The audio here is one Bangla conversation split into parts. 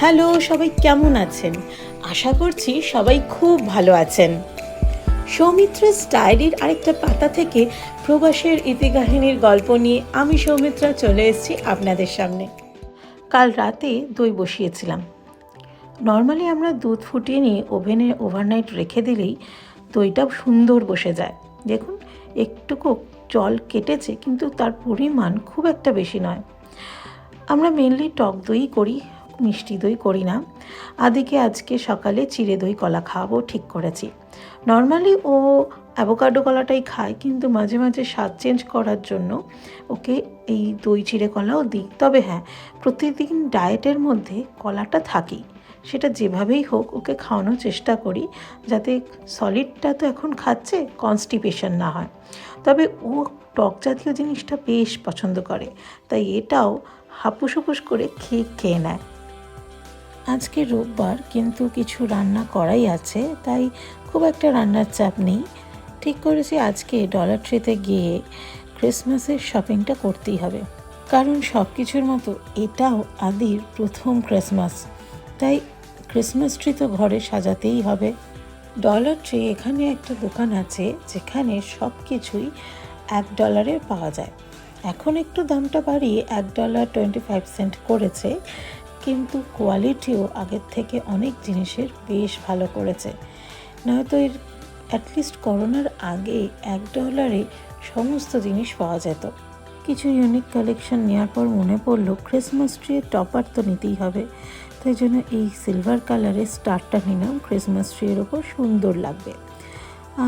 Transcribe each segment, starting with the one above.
হ্যালো, সবাই কেমন আছেন? আশা করছি সবাই খুব ভালো আছেন। সৌমিত্রা স্টাইলির আরেকটা পাতা থেকে প্রবাসের ইতিকাহিনীর গল্প নিয়ে আমি, সৌমিত্রা, চলে এসেছি আপনাদের সামনে। কাল রাতে দই বসিয়েছিলাম। নর্মালি আমরা দুধ ফুটিয়ে নিয়ে ওভেনে ওভারনাইট রেখে দিলেই দইটা সুন্দর বসে যায়। দেখুন, একটুকু জল কেটেছে, কিন্তু তার পরিমাণ খুব একটা বেশি নয়। আমরা মেনলি টক দই করি মিষ্টি দই করি না। আদিকে আজকে সকালে চিড়ে দই কলা খাওয়াবো, ঠিক করেছি। নর্মালি ও অ্যাভোকাডো কলাটাই খায়, কিন্তু মাঝে মাঝে স্বাদ চেঞ্জ করার জন্য ওকে এই দই চিড়ে কলাও দিই। তবে হ্যাঁ প্রতিদিন ডায়েটের মধ্যে কলাটা থাকেই। সেটা যেভাবেই হোক ওকে খাওয়ানোর চেষ্টা করি, যাতে সলিডটা তো এখন খাচ্ছে কনস্টিপেশন না হয়। তবে ও টক জাতীয় জিনিসটা বেশ পছন্দ করে, তাই এটাও হাপুস হুপুস করে খেয়ে খেয়ে নেয়। আজকে রোববার কিন্তু কিছু রান্না করাই আছে, তাই খুব একটা রান্নার চাপ নেই। ঠিক করেছি আজকে ডলার ট্রিতে গিয়ে ক্রিসমাসের শপিংটা করতেই হবে। কারণ সব কিছুর মতো এটাও আদির প্রথম ক্রিসমাস তাই ক্রিসমাস ট্রি তো ঘরে সাজাতেই হবে। ডলার ট্রি এখানে একটা দোকান আছে, যেখানে সব কিছুই এক ডলারের পাওয়া যায়। এখন একটু দামটা বাড়িয়ে এক ডলার টোয়েন্টি ফাইভ সেন্ট করেছে। কিন্তু কোয়ালিটিও আগের থেকে অনেক জিনিসের বেশ ভালো করেছে। নয়তো এর অ্যাটলিস্ট করোনার আগে এক ডলারে সমস্ত জিনিস পাওয়া যেত। কিছু ইউনিক কালেকশন নেওয়ার পর মনে পড়ল ক্রিসমাস ট্রির টপার তো নিতেই হবে। তাই জন্য এই সিলভার কালারের স্টারটা নিলাম ক্রিসমাস ট্রির ওপর সুন্দর লাগবে।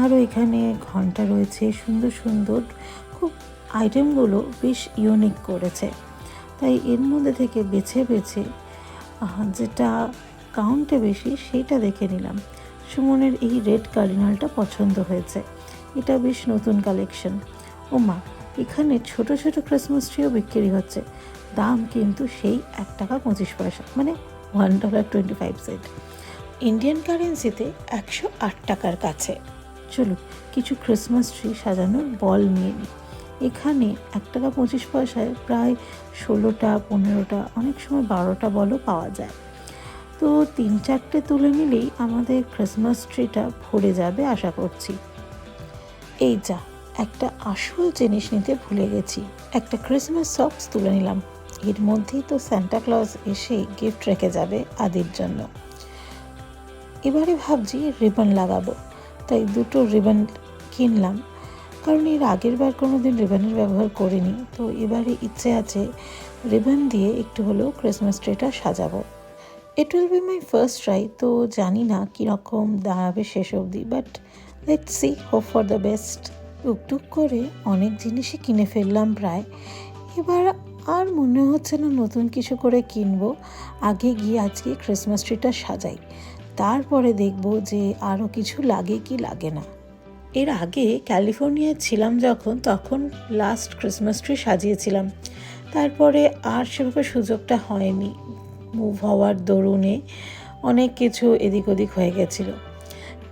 আরও এখানে ঘণ্টা রয়েছে, সুন্দর সুন্দর, খুব আইটেমগুলো বেশ ইউনিক করেছে। তাই এর মধ্যে থেকে বেছে বেছে যেটা কাউন্টে বেশি সেইটা দেখে নিলাম। সুমনের এই রেড কার্ডিনালটা পছন্দ হয়েছে। এটা বেশ নতুন কালেকশন ও মা এখানে ছোট ছোট ক্রিসমাস ট্রিও বিক্রি হচ্ছে। দাম কিন্তু সেই এক টাকা পঁচিশ পয়সা মানে one dollar twenty five cent Indian কারেন্সিতে একশো আট টাকার কাছে। চলুন, কিছু ক্রিসমাস ট্রি সাজানোর বল নিয়ে নিই। এখানে এক টাকা পঁচিশ পয়সায় প্রায় ষোলোটা, পনেরোটা, অনেক সময় বারোটা বলও পাওয়া যায়। তো তিন চারটে তুলে নিলেই আমাদের ক্রিসমাস ট্রিটা ভরে যাবে আশা করছি। এই যা, একটা আসল জিনিস নিতে ভুলে গেছি। একটা ক্রিসমাস সক্স তুলে নিলাম। এর মধ্যেই তো স্যান্টা ক্লজ এসে গিফট রেখে যাবে আদির জন্য। এবারে ভাবছি রিবন লাগাবো। তাই দুটো রিবন কিনলাম। কারণ এর আগের বার কোনো দিন রিবনের ব্যবহার করিনি। তো এবারে ইচ্ছে আছে রিবন দিয়ে একটু হলেও ক্রিসমাস ট্রিটা সাজাবো। It will be my first try তো জানি না কীরকম দাঁড়াবে শেষ অবধি but let see hope for the best টুকটুক করে অনেক জিনিসই কিনে ফেললাম প্রায়। এবার আর মনে হচ্ছে না নতুন কিছু করে কিনবো। আগে গিয়ে আজকে ক্রিসমাস ট্রিটা সাজাই। তারপরে দেখব যে আরও কিছু লাগে কি লাগে না। এর আগে ক্যালিফোর্নিয়ায় ছিলাম যখন, তখন লাস্ট ক্রিসমাস ট্রি সাজিয়েছিলাম। তারপরে আর সেভাবে সুযোগটা হয়নি। মুভ হওয়ার দরুনে অনেক কিছু এদিক ওদিক হয়ে গেছিল।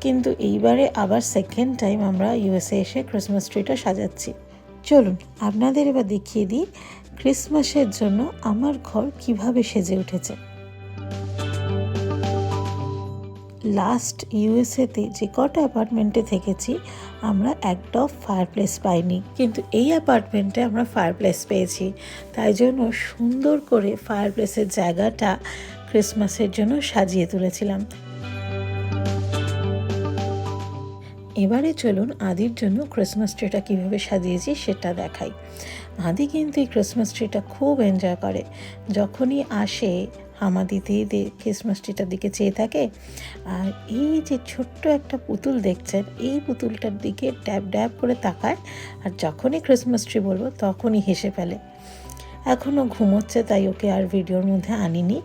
কিন্তু এইবারে আবার সেকেন্ড টাইম আমরা ইউএসএ এসে ক্রিসমাস ট্রিটা সাজাচ্ছি। চলুন, আপনাদের এবার দেখিয়ে দিই ক্রিসমাসের জন্য আমার ঘর কীভাবে সেজে উঠেছে। লাস্ট ইউএসএতে যে কটা অ্যাপার্টমেন্টে থেকেছি, আমরা একটাও ফায়ারপ্লেস পাইনি। কিন্তু এই অ্যাপার্টমেন্টে আমরা ফায়ারপ্লেস পেয়েছি। তাই জন্য সুন্দর করে ফায়ারপ্লেসের জায়গাটা ক্রিসমাসের জন্য সাজিয়ে তুলেছিলাম। এবারে চলুন আদির জন্য ক্রিসমাস ট্রিটা কীভাবে সাজিয়েছি সেটা দেখাই। আদি কিন্তু এই ক্রিসমাস ট্রিটা খুব এনজয় করে। যখনই আসে হামাদিতে ক্রিসমাস ট্রিটার দিকে চেয়ে থাকে। আর এই যে ছোট্ট একটা পুতুল দেখছেন, এই পুতুলটার দিকে ড্যাব ড্যাব করে তাকায় আর যখনই ক্রিসমাস ট্রি বলব তখনই হেসে ফেলে। এখনও ঘুমোচ্ছে, তাই ওকে আর ভিডিওর মধ্যে আনিনি।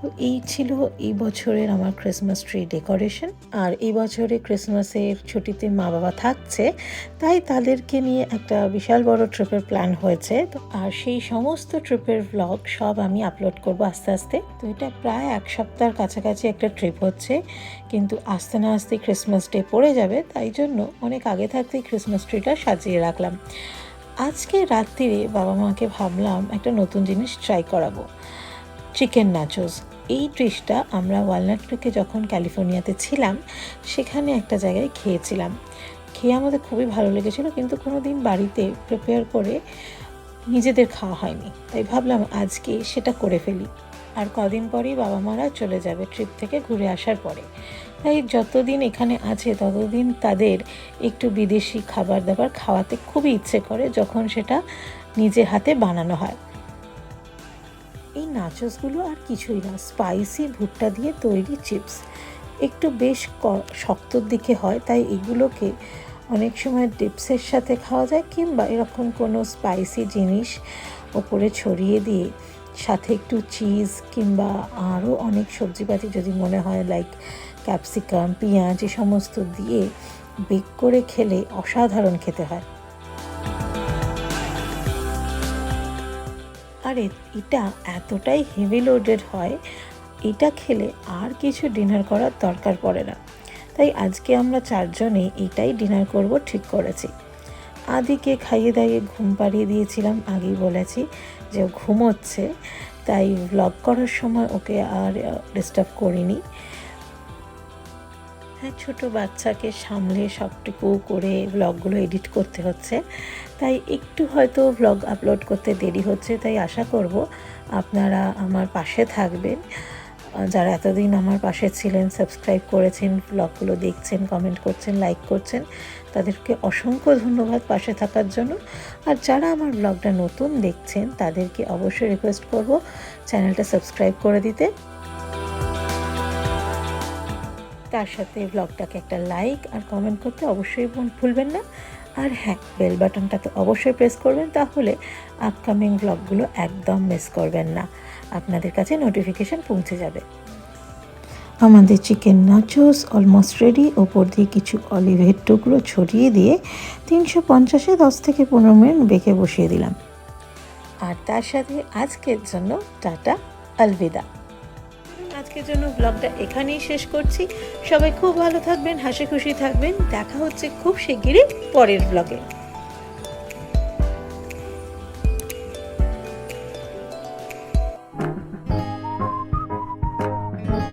তো এই ছিল এই বছরের আমার ক্রিসমাস ট্রি ডেকোরেশন আর এই বছরে ক্রিসমাসের ছুটিতে মা বাবা থাকছে, তাই তাদেরকে নিয়ে একটা বিশাল বড় ট্রিপের প্ল্যান হয়েছে। তো আর সেই সমস্ত ট্রিপের ব্লগ সব আমি আপলোড করব আস্তে আস্তে। তো এটা প্রায় এক সপ্তাহের কাছাকাছি একটা ট্রিপ হচ্ছে, কিন্তু আস্তে না আস্তে ক্রিসমাস ডে পড়ে যাবে, তাই জন্য অনেক আগে থাকতেই ক্রিসমাস ট্রিটা সাজিয়ে রাখলাম। আজকে রাত্রিরে বাবা মাকে ভাবলাম একটা নতুন জিনিস ট্রাই করাবো। চিকেন নাচোস এই ডিশটা আমরা ওয়ালনাট ক্রিকে যখন ক্যালিফোর্নিয়াতে ছিলাম, সেখানে একটা জায়গায় খেয়েছিলাম। খেয়ে আমাদের খুবই ভালো লেগেছিল, কিন্তু কোনো দিন বাড়িতে প্রিপেয়ার করে নিজেদের খাওয়া হয়নি। তাই ভাবলাম আজকে সেটা করে ফেলি। আর কদিন পরেই বাবা মারা চলে যাবে ট্রিপ থেকে ঘুরে আসার পরে। তাই যতদিন এখানে আছে, ততদিন তাদের একটু বিদেশি খাবার দাবার খাওয়াতে খুবই ইচ্ছে করে, যখন সেটা নিজে হাতে বানানো হয়। নাচসগুলো আর কিছুই না। স্পাইসি ভুট্টা দিয়ে তৈরি চিপস একটু বেশ শক্তর দিকে হয়, তাই এগুলোকে অনেক সময় ডিপসের সাথে খাওয়া যায় কিংবা এরকম কোনো স্পাইসি জিনিস ওপরে ছড়িয়ে দিয়ে, সাথে একটু চিজ কিংবা আরও অনেক সবজিপাতি যদি মনে হয় লাইক ক্যাপসিকাম পেঁয়াজ, এ সমস্ত দিয়ে বেক করে খেলে অসাধারণ খেতে হয়। আর, এটা এতটাই হেভি লোডেড হয়, এটা খেলে আর কিছু ডিনার করার দরকার পড়ে না। তাই আজকে আমরা চারজনে এটাই ডিনার করব ঠিক করেছি। আদিকে খাইয়ে দাইয়ে ঘুম পাড়িয়ে দিয়েছিলাম, আগেই বলেছি যে ঘুমোচ্ছে, তাই ব্লগ করার সময় ওকে আর ডিস্টার্ব করিনি। হ্যাঁ ছোটো বাচ্চাকে সামলে সবটুকু করে ব্লগগুলো এডিট করতে হচ্ছে। তাই একটু হয়তো ব্লগ আপলোড করতে দেরি হচ্ছে, তাই আশা করব আপনারা আমার পাশে থাকবেন। যারা এতদিন আমার পাশে ছিলেন সাবস্ক্রাইব করেছেন ব্লগগুলো দেখছেন কমেন্ট করছেন লাইক করছেন, তাদেরকে অসংখ্য ধন্যবাদ পাশে থাকার জন্য। আর যারা আমার ব্লগটা নতুন দেখছেন, তাদেরকে অবশ্যই রিকোয়েস্ট করব চ্যানেলটা সাবস্ক্রাইব করে দিতে। তার সাথে ব্লগটাকে একটা লাইক আর কমেন্ট করতে অবশ্যই ভুলবেন না। আর হ্যাঁ বেল বাটনটা তো অবশ্যই প্রেস করবেন, তাহলে আপকামিং ব্লগগুলো একদম মিস করবেন না। আপনাদের কাছে নোটিফিকেশান পৌঁছে যাবে। আমাদের চিকেন নাচোস অলমোস্ট রেডি ওপর দিয়ে কিছু অলিভের টুকরো ছড়িয়ে দিয়ে তিনশো পঞ্চাশে দশ থেকে পনেরো মিনিট বেঁকে বসিয়ে দিলাম। আর তার সাথে আজকের জন্য টাটা, আলবিদা। আজকের জন্য ব্লগটা এখানেই শেষ করছি। সবাই খুব ভালো থাকবেন হাসি খুশি থাকবেন। দেখা হচ্ছে খুব শিগগিরই পরের ব্লগে